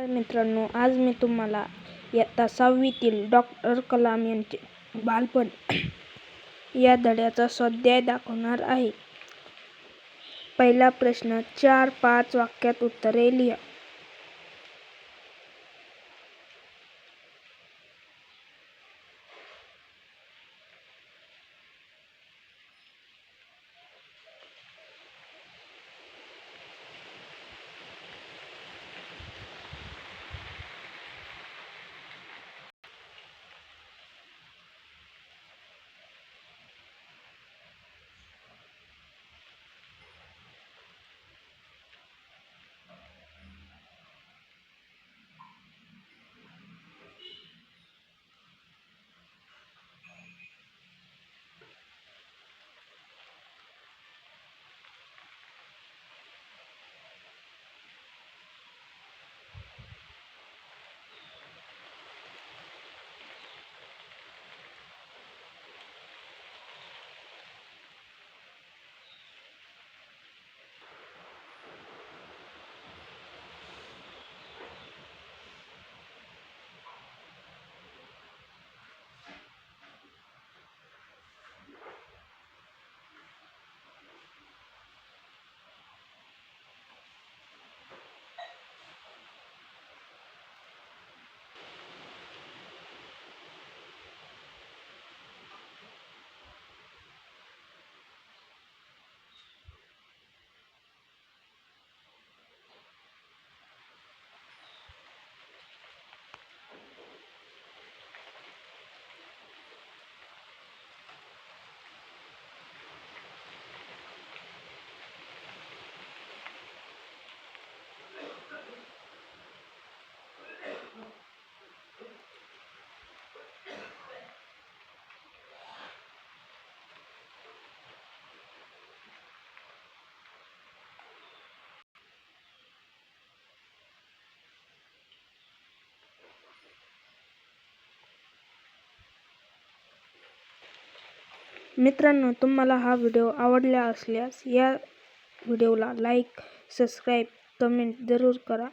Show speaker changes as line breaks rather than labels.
नमस्कार मित्रांनो आज मी तुम्हाला इयत्ता सहावीतील डॉक्टर कलाम यांचे बालपण या धड्याचा स्वाध्याय दाखवणार आहे. पहिला प्रश्न चार पाच वाक्यात उत्तरे लिहा. मित्रांनो तुम्हाला हा व्हिडिओ आवडला असल्यास या व्हिडिओला लाईक सबस्क्राईब कमेंट जरूर करा.